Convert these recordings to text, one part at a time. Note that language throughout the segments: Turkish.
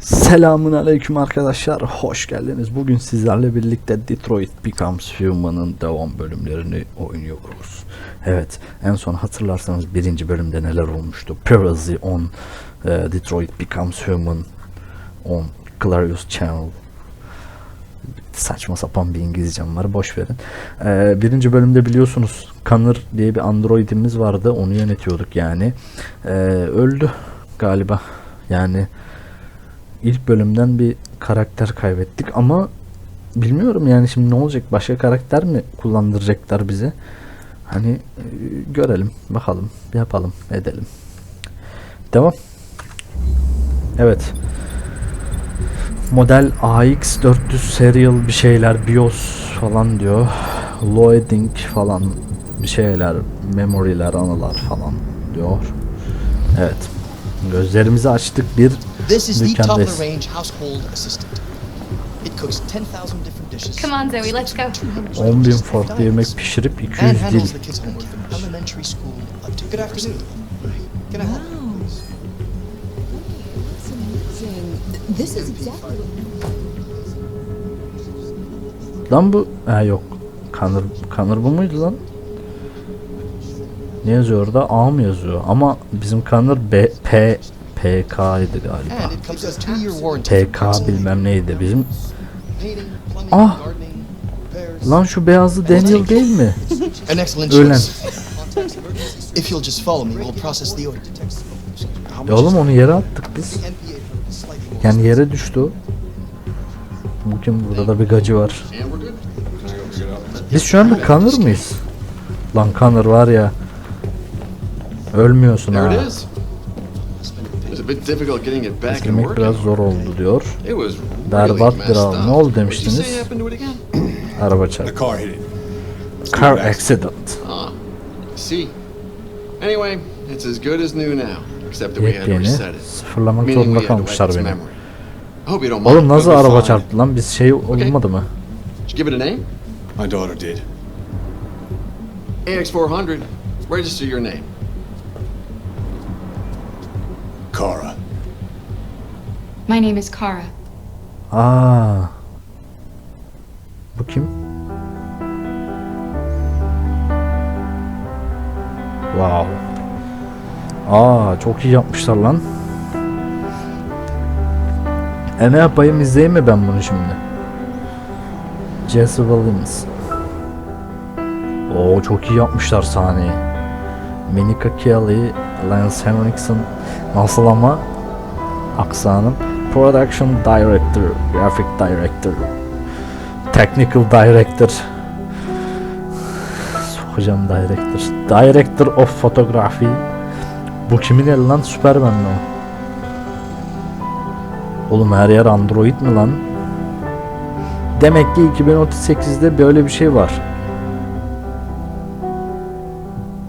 Selamun aleyküm arkadaşlar. Hoş geldiniz. Bugün sizlerle birlikte Detroit Becomes Human'ın devam bölümlerini oynuyoruz. Evet, en son hatırlarsanız birinci bölümde neler olmuştu? Previously on e, Detroit Becomes Human on Clarius Channel. Saçma sapan bir İngilizcem var. Boş verin. E, birinci bölümde biliyorsunuz Connor diye bir androidimiz vardı. Onu yönetiyorduk yani. E, öldü galiba. Yani ilk bölümden bir karakter kaybettik ama bilmiyorum yani şimdi ne olacak? Başka karakter mi kullandıracaklar bize hani e, görelim bakalım yapalım edelim. Devam. Evet. Model AX400 serial bir şeyler BIOS falan diyor. Loading falan bir şeyler memory'ler anılar falan diyor. Evet. Gözlerimizi açtık. Bir This is the top of the range household assistant. It cooks 10,000 different dishes. Come on, Zoe, let's go. 10 bin farklı yemek pişirip 200 And dil. handles the kids' homework from elementary school up to Good afternoon. Can I help? This is exactly Lan bu ha yok. Kanır kanır bu muydu lan? Ne yazıyor orada? A mı yazıyor? Ama bizim kanır B P PK'ydı galiba. PK bilmem neydi bizim. Ah! Lan şu beyazlı Daniel değil mi? Ölen. Ya oğlum onu yere attık biz. Yani yere düştü o. Bu kim? Burada da bir gacı var. Biz şu anda kanır mıyız? Lan kanır var ya. Ölmüyorsun ha. Working. biraz zor oldu diyor. Berbat really bir up. Ne oldu What did you demiştiniz? say happened to it again? Araba The çarptı. car hit it. Car accident. Ah, see. Anyway, it's as good as new now, except that we had to reset it. Sıfırlamak Meaning zorunda kalmışlar beni. memory. I hope you don't mind. Oğlum nasıl araba çarptı lan? Biz şey olmadı mı? Give it a name? My daughter did. AX400. Register your name. Kara. My name is Kara. Aa. Bu kim? Wow. Aa çok iyi yapmışlar lan. E ne yapayım izleyeyim mi ben bunu şimdi? Jesse Williams. Oo çok iyi yapmışlar sahneyi. Monica Kelly, Lance Henriksen nasıl ama aksanım. Production Director, Graphic Director, Technical Director, Hocam Director, Director of Photography. Bu kimin eli lan? Superman mi o? Oğlum her yer Android mi lan? Demek ki 2038'de böyle bir şey var.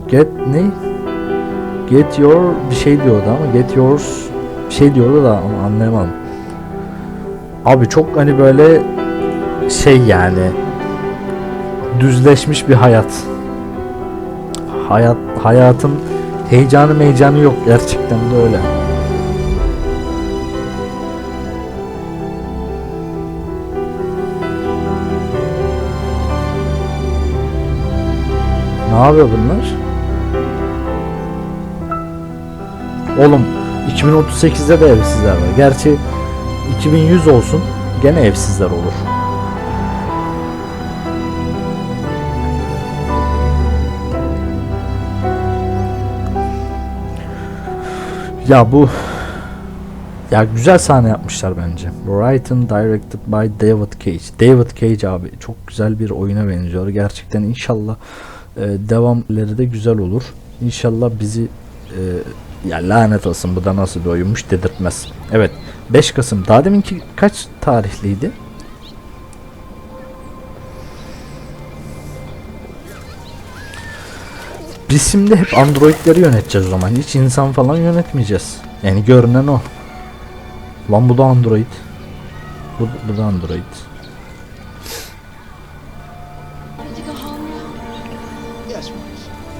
Get ne? Get your bir şey diyordu ama get yours bir şey diyordu da ama anlayamadım. Abi çok hani böyle şey yani düzleşmiş bir hayat. Hayat hayatın heyecanı meycanı yok gerçekten de öyle. Ne yapıyor bunlar? Oğlum 2038'de de evsizler var. Gerçi 2100 olsun gene evsizler olur. Ya bu ya güzel sahne yapmışlar bence. Brighton directed by David Cage. David Cage abi çok güzel bir oyuna benziyor. Gerçekten inşallah e, devamları da güzel olur. İnşallah bizi e, ya lanet olsun bu da nasıl bir oyunmuş dedirtmez. Evet 5 Kasım. Daha deminki kaç tarihliydi? Biz şimdi hep androidleri yöneteceğiz o zaman. Hiç insan falan yönetmeyeceğiz. Yani görünen o. Lan bu da android. Bu, bu da android.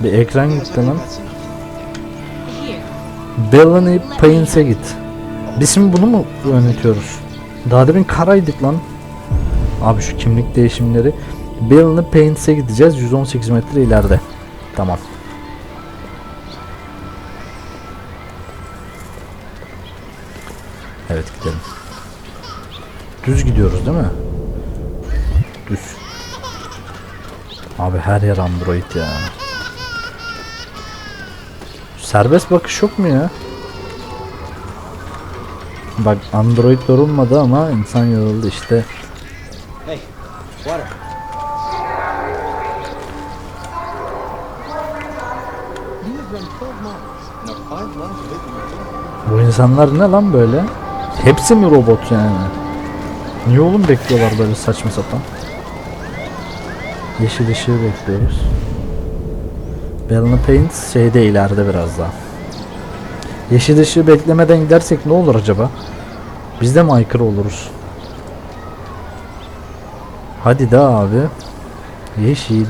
Bir ekran gitti lan. Bellany Paines'e git. Biz şimdi bunu mu yönetiyoruz? Daha demin karaydık lan. Abi şu kimlik değişimleri. Bell'ını Paints'e gideceğiz. 118 metre ileride. Tamam. Evet gidelim. Düz gidiyoruz değil mi? Düz. Abi her yer Android ya. Serbest bakış yok mu ya? Bak Android yorulmadı ama insan yoruldu işte. Hey, water. You have run 12 miles. Now 5 miles away from your door. Bu insanlar ne lan böyle? Hepsi mi robot yani? Niye oğlum bekliyorlar böyle saçma sapan? Yeşil ışığı bekliyoruz. Bellina Paint şeyde ileride biraz daha. Yeşil ışığı beklemeden gidersek ne olur acaba? Biz de mi aykırı oluruz? Hadi de abi. Yeşil.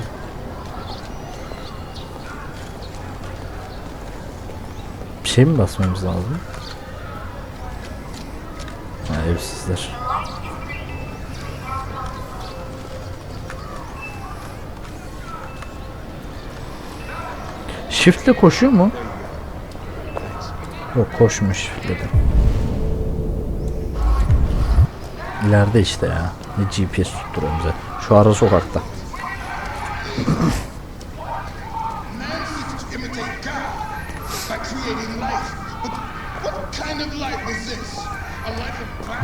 Bir şey mi basmamız lazım? Ha, evsizler. Shift'le koşuyor mu? Yok koşmuyor shift'le de. İleride işte ya. Ne GPS tutturuyor bize. Şu ara sokakta.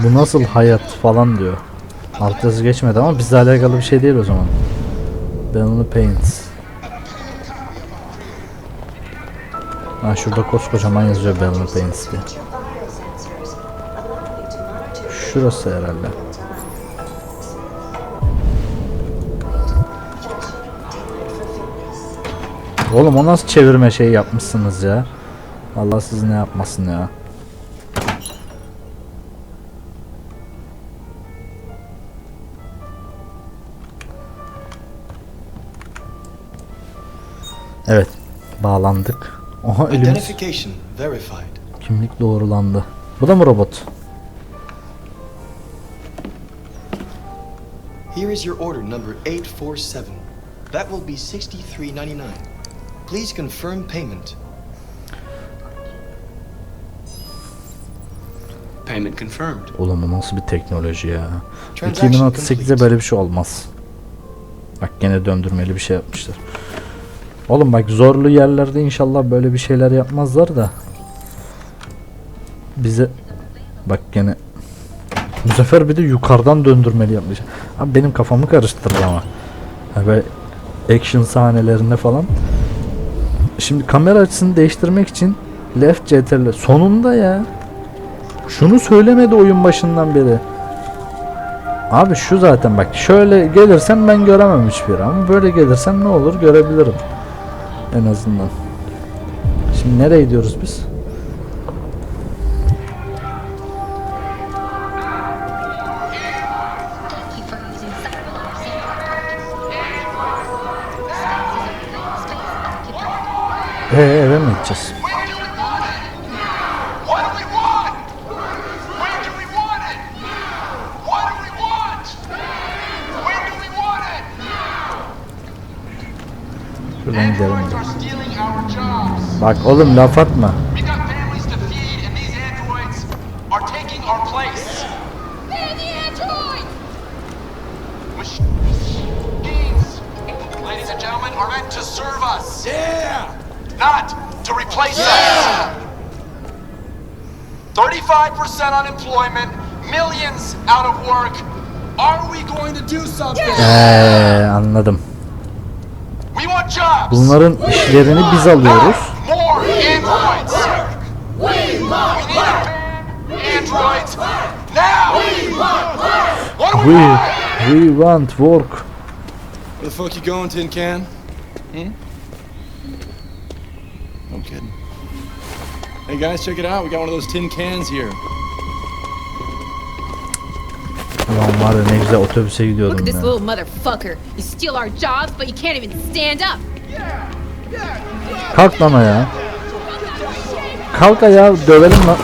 Bu nasıl hayat falan diyor. Alt yazı geçmedi ama bizle alakalı bir şey değil o zaman. Bellina Paints. Ha şurada koskocaman yazıyor Bellina Paints diye. Şurası herhalde. Oğlum o nasıl çevirme şey yapmışsınız ya? Allah siz ne yapmasın ya. Evet. Bağlandık. Aha elimiz Identification verified. kimlik doğrulandı. Bu da mı robot? Here is your order number 847. That will be 63.99. Please confirm payment. Payment confirmed. Oğlum bu nasıl bir teknoloji ya? Transaction 2038'de complete. böyle bir şey olmaz. Bak gene döndürmeli bir şey yapmışlar. Oğlum bak zorlu yerlerde inşallah böyle bir şeyler yapmazlar da. Bize bak gene bu sefer bir de yukarıdan döndürmeli yapmış. Abi benim kafamı karıştırdı ama. Böyle action sahnelerinde falan. Şimdi kamera açısını değiştirmek için left CTRL sonunda ya. Şunu söylemedi oyun başından beri. Abi şu zaten bak şöyle gelirsem ben göremem hiçbir ama böyle gelirsem ne olur görebilirim. En azından. Şimdi nereye gidiyoruz biz? Ee eve mi gideceğiz? Şuradan gidelim. Bak oğlum laf atma. We got families to feed, and these androids are taking our place. Man the android! Machines, ladies and gentlemen, are meant to serve us. Yeah! Not to replace us. 35% unemployment, millions out of work. Are we going to do something? Eee anladım. Bunların işlerini biz alıyoruz. More androids. We need a ban androids now. What do we We, want? we want work. Where the fuck you going, Tin Can? Hmm? No kidding. Hey guys, check it out. We got one of those tin cans here. Ulan var ya ne güzel otobüse Look at this ya. little motherfucker. You steal our jobs, but you can't even stand up. Kalk lan ayağa. Kalk ayağa dövelim lan.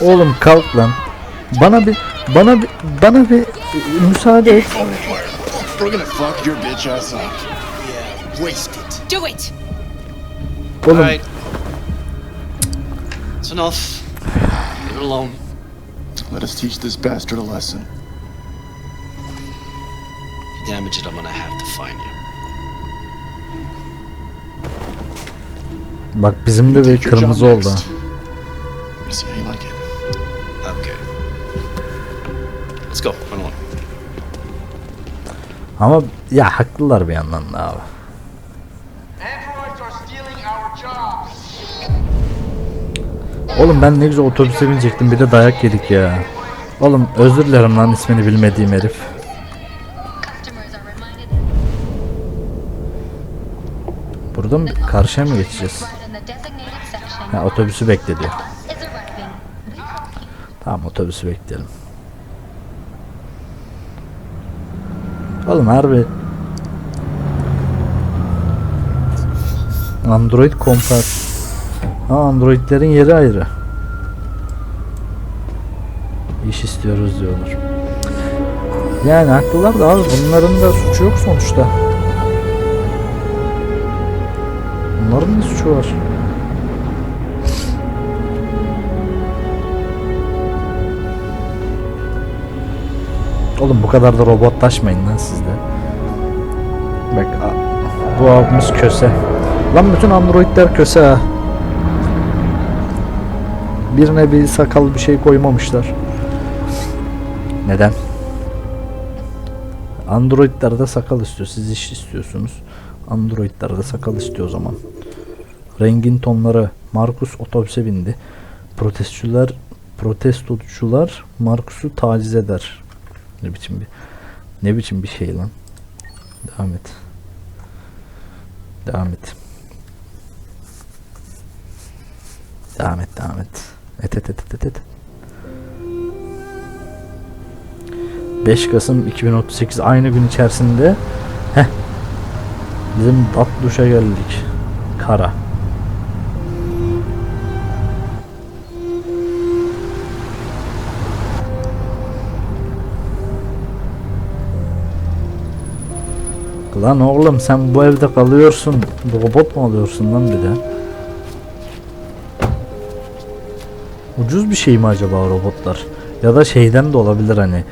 Oğlum kalk lan. Bana bir bana bir bana bir e, müsaade et. Oğlum. It's enough. Leave it alone. Let us teach this bastard a lesson. Damage it, I'm gonna have to find you. bak bizim de bir kırmızı oldu. ha. next. Let me see how you like it. Okay. Let's go. Run along. Ama ya haklılar bir yandan da abi. Androids are stealing our jobs. Oğlum ben ne güzel otobüse binecektim bir de dayak yedik ya. Oğlum özür dilerim lan ismini bilmediğim herif. Mı karşıya mı geçeceğiz? Ha otobüsü bekle diyor. Tamam otobüsü bekleyelim. Oğlum harbi Android kompar. Ha Androidlerin yeri ayrı. İş istiyoruz diyorlar. Yani haklılar da abi bunların da suçu yok sonuçta. Bunların da suçu var. Oğlum bu kadar da robotlaşmayın lan siz de. Bak bu abimiz köse. Lan bütün androidler köse ha. Birine bir sakal bir şey koymamışlar. Neden? Androidler de sakal istiyor. Siz iş istiyorsunuz. Androidler de sakal istiyor o zaman. Rengin tonları. Markus otobüse bindi. Protestçiler protestocular Markus'u taciz eder. Ne biçim bir ne biçim bir şey lan. Devam et. Devam et. Devam et, devam et. Et et et et et. et. 5 Kasım 2038 aynı gün içerisinde heh, bizim Atluş'a geldik. Kara. Lan oğlum sen bu evde kalıyorsun. Robot mu alıyorsun lan bir de? Ucuz bir şey mi acaba robotlar? Ya da şeyden de olabilir hani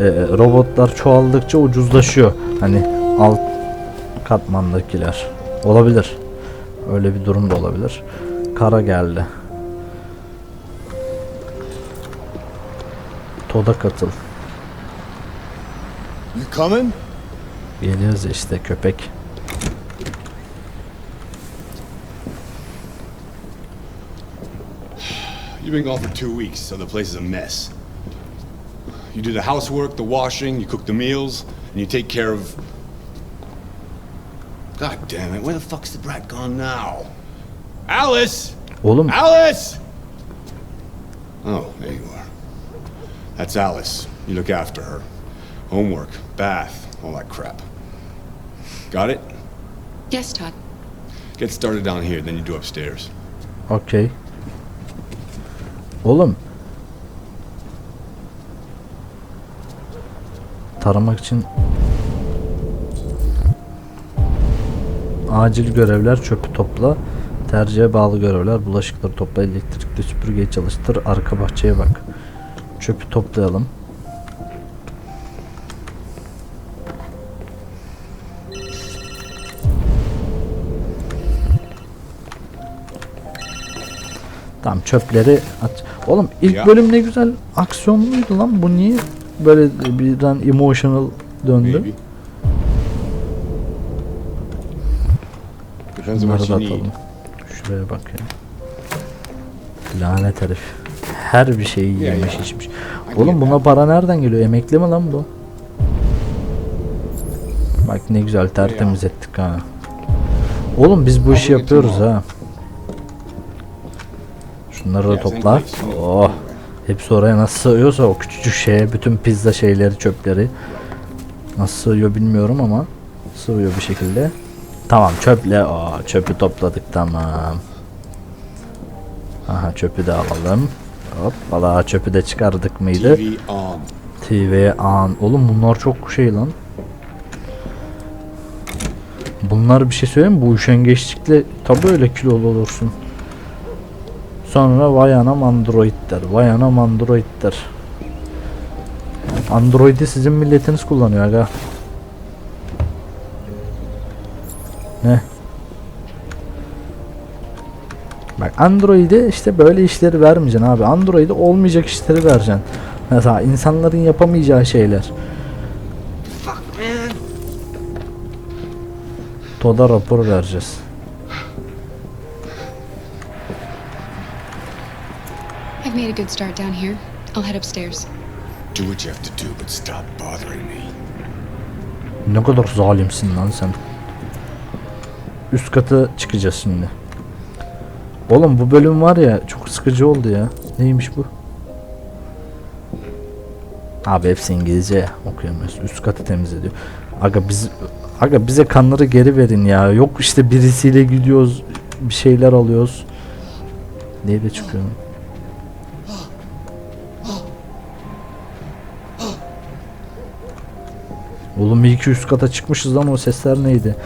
e, robotlar çoğaldıkça ucuzlaşıyor. Hani alt katmandakiler. Olabilir. Öyle bir durum da olabilir. Kara geldi. Toda katıl. You coming? Geliyoruz işte köpek. You've been gone for two weeks, so the place is a mess. You do the housework, the washing, you cook the meals, and you take care of. God damn it, where the fuck's the brat gone now? Alice! Oğlum Alice! Oh, there you are. That's Alice. You look after her. Homework, bath, all that crap. Got it? Yes, Todd. Get started down here, then you do upstairs. Okey. Oğlum. Taramak için acil görevler çöpü topla. Tercihe bağlı görevler bulaşıkları topla, elektrikli süpürgeyi çalıştır, arka bahçeye bak. Çöpü toplayalım. Tamam çöpleri at. Oğlum ilk Ya. bölüm ne güzel aksiyonluydu lan. Bu niye böyle birden emotional döndü? On Bunları da need. atalım. Şuraya bak ya. Lanet herif. Her bir şeyi Ya, yemiş ya. içmiş. Oğlum buna para nereden geliyor? Emekli mi lan bu? Bak ne güzel tertemiz ettik ha. Oğlum biz bu işi yapıyoruz ha. Şunları da topla. Oh. Hepsi oraya nasıl sığıyorsa o küçücük şeye bütün pizza şeyleri çöpleri nasıl sığıyor bilmiyorum ama sığıyor bir şekilde. Tamam çöple. Aa, çöpü topladık tamam. Aha çöpü de alalım. Hoppala çöpü de çıkardık mıydı? TV on. TV an. Oğlum bunlar çok şey lan. Bunlar bir şey söyleyeyim mi? Bu üşengeçlikle tabi öyle kilolu olursun. Sonra vay anam android der. Vay anam android der. Android'i sizin milletiniz kullanıyor aga. Ne? Bak Android'e işte böyle işleri vermeyeceksin abi. Android'e olmayacak işleri vereceksin. Mesela insanların yapamayacağı şeyler. Toda rapor vereceğiz. I've made a good start down here. I'll head upstairs. Do what you have to do, but stop bothering me. Ne kadar zalimsin lan sen. Üst kata çıkacağız şimdi. Oğlum bu bölüm var ya çok sıkıcı oldu ya. Neymiş bu? Abi hepsi İngilizce ya okuyamıyoruz. Üst katı temizliyor. Aga biz Aga bize kanları geri verin ya. Yok işte birisiyle gidiyoruz. Bir şeyler alıyoruz. Diye de Oğlum bir iki üst kata çıkmışız lan o sesler neydi?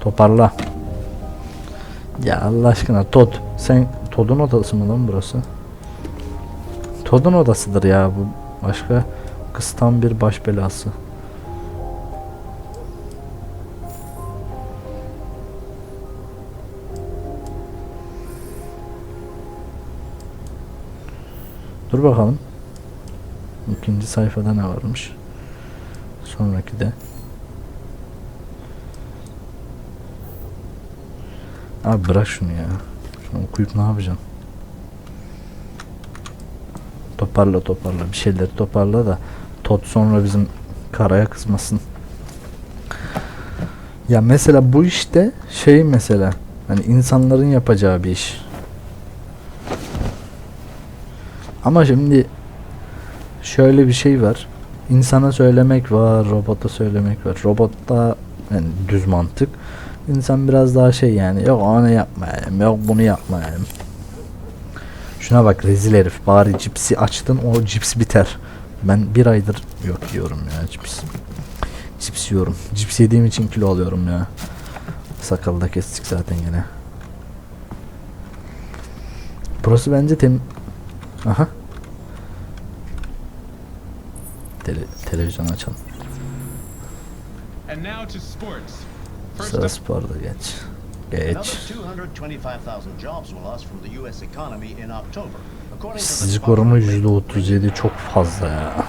Toparla. Ya Allah aşkına Todd. Sen Todd'un odası mı lan burası? Todd'un odasıdır ya bu. Başka kıstan bir baş belası. Dur bakalım. İkinci sayfada ne varmış? Sonraki de. Abi bırak şunu ya. Şunu okuyup ne yapacaksın? Toparla toparla bir şeyleri toparla da Tot sonra bizim karaya kızmasın. Ya mesela bu işte şey mesela hani insanların yapacağı bir iş. Ama şimdi şöyle bir şey var. İnsana söylemek var, robota söylemek var. Robotta yani düz mantık. İnsan biraz daha şey yani yok onu yapmayayım, yok bunu yapmayayım. Şuna bak rezil herif. Bari cipsi açtın o cips biter. Ben bir aydır yok yiyorum ya cips. Cips yiyorum. Cips yediğim için kilo alıyorum ya. Sakalı da kestik zaten gene. Burası bence tem... Aha. Tele televizyon açalım. And now to sports. First Sıra sporda geç. Geç. 225,000 jobs will lost from the U.S. economy in October. According to the İşsizlik oranı Department of Labor. %37 çok fazla ya.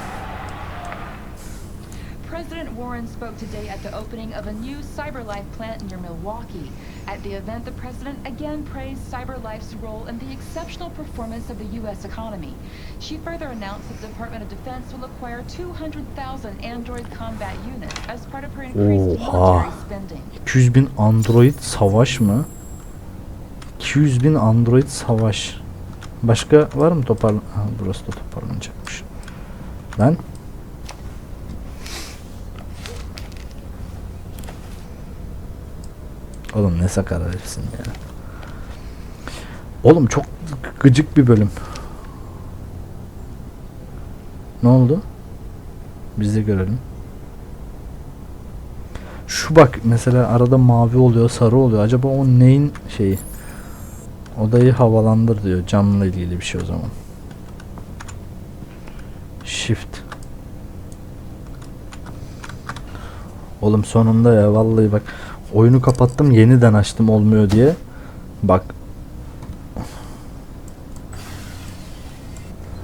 President Warren spoke today at the opening of a new CyberLife plant near Milwaukee. At the event, the president again praised CyberLife's role in the exceptional performance of the U.S. economy. She further announced that the Department of Defense will acquire 200,000 Android combat units as part of her increased military spending. 200 bin Android savaş mı? 200 bin Android savaş. Başka var mı toparlan... Ha, burası da toparlanacakmış. Lan. Oğlum ne sakar herifsin ya. Oğlum çok gıcık bir bölüm. Ne oldu? Biz de görelim. Şu bak mesela arada mavi oluyor, sarı oluyor. Acaba o neyin şeyi? Odayı havalandır diyor. Camla ilgili bir şey o zaman. Shift. Oğlum sonunda ya vallahi bak oyunu kapattım yeniden açtım olmuyor diye. Bak.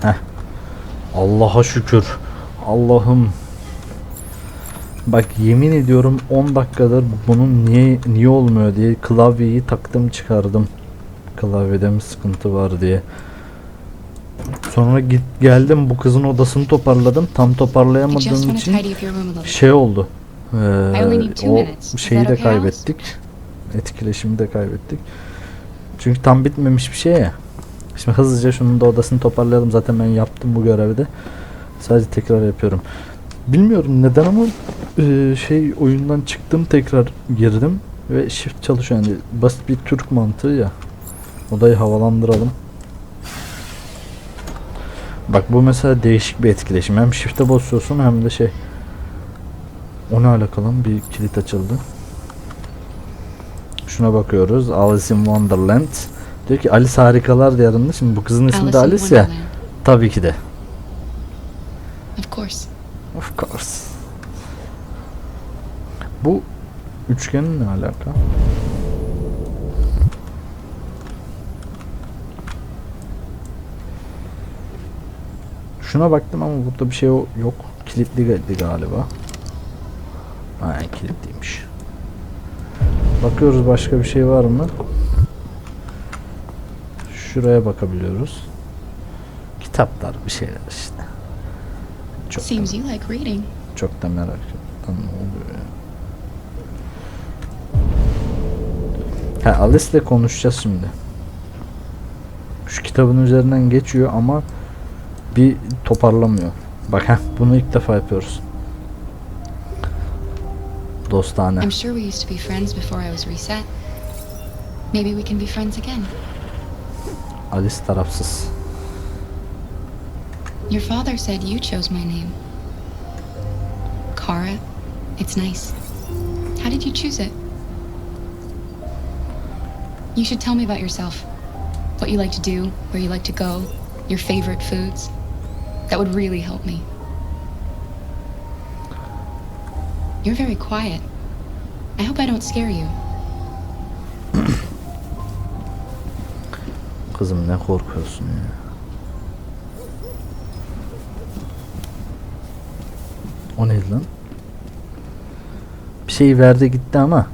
Heh. Allah'a şükür. Allah'ım. Bak yemin ediyorum 10 dakikadır bunun niye niye olmuyor diye klavyeyi taktım çıkardım. Klavyede mi sıkıntı var diye. Sonra git geldim bu kızın odasını toparladım. Tam toparlayamadığım için şey oldu. Ee, o şeyi de kaybettik. Etkileşimi de kaybettik. Çünkü tam bitmemiş bir şey ya. Şimdi hızlıca şunun da odasını toparlayalım. Zaten ben yaptım bu görevi de. Sadece tekrar yapıyorum. Bilmiyorum neden ama e, şey oyundan çıktım tekrar girdim ve shift çalışıyor yani basit bir Türk mantığı ya. Odayı havalandıralım. Bak bu mesela değişik bir etkileşim. Hem shift'e basıyorsun hem de şey. O ne alakalı bir kilit açıldı. Şuna bakıyoruz. Alice in Wonderland. Diyor ki Alice Harikalar Diyarı'nda. Şimdi bu kızın ismi de Alice in Alice ya. Tabii ki de. Of course. Of course. Bu üçgenin ne alaka? Şuna baktım ama burada bir şey yok. Kilitli geldi galiba. Aynen kilitliymiş. Bakıyoruz başka bir şey var mı? Şuraya bakabiliyoruz. Kitaplar bir şeyler işte. Çok da- Seems you like reading. çok da merak ettim. Ne oluyor ya? Ha Alice'le konuşacağız şimdi. Şu kitabın üzerinden geçiyor ama bir toparlamıyor. Bak ha bunu ilk defa yapıyoruz. Dostane. I'm sure we used to be friends before I was reset. Maybe we can be friends again. Alice tarafsız. Your father said you chose my name. Kara. It's nice. How did you choose it? You should tell me about yourself. What you like to do, where you like to go, your favorite foods. That would really help me. You're very quiet. I hope I don't scare you. Kızım ne korkuyorsun ya. O neydi lan? Bir şey verdi gitti ama.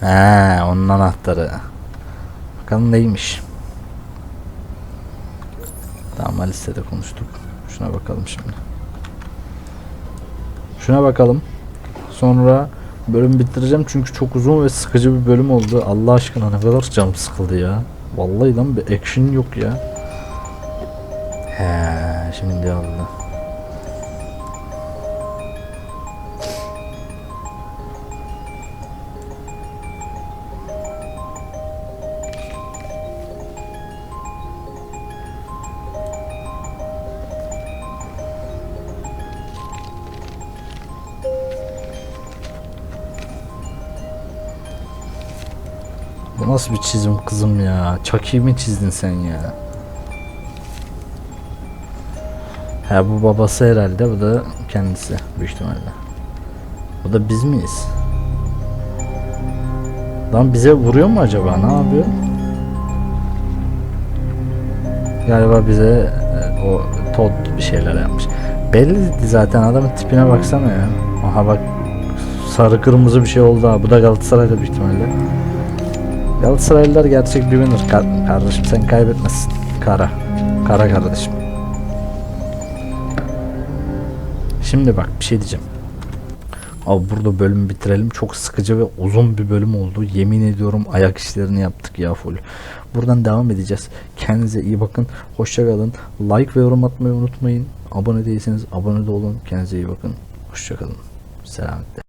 He, onun anahtarı. Bakalım neymiş. Tamam Alice'le de konuştuk. Şuna bakalım şimdi. Şuna bakalım. Sonra bölüm bitireceğim çünkü çok uzun ve sıkıcı bir bölüm oldu. Allah aşkına ne kadar canım sıkıldı ya. Vallahi lan bir action yok ya. He, şimdi oldu. Nasıl bir çizim kızım ya? Chucky mi çizdin sen ya? Ha bu babası herhalde bu da kendisi büyük ihtimalle. Bu da biz miyiz? Lan bize vuruyor mu acaba? Ne yapıyor? Galiba bize e, o Todd bir şeyler yapmış. Belliydi zaten adamın tipine baksana ya. Aha bak sarı kırmızı bir şey oldu ha. Bu da Galatasaray'da büyük ihtimalle. Galatasaraylılar gerçek bir winner Ka- kardeşim sen kaybetmezsin. Kara. Kara kardeşim. Şimdi bak bir şey diyeceğim. Abi burada bölümü bitirelim. Çok sıkıcı ve uzun bir bölüm oldu. Yemin ediyorum ayak işlerini yaptık ya full. Buradan devam edeceğiz. Kendinize iyi bakın. Hoşça kalın. Like ve yorum atmayı unutmayın. Abone değilseniz abone de olun. Kendinize iyi bakın. Hoşça kalın. Selametle.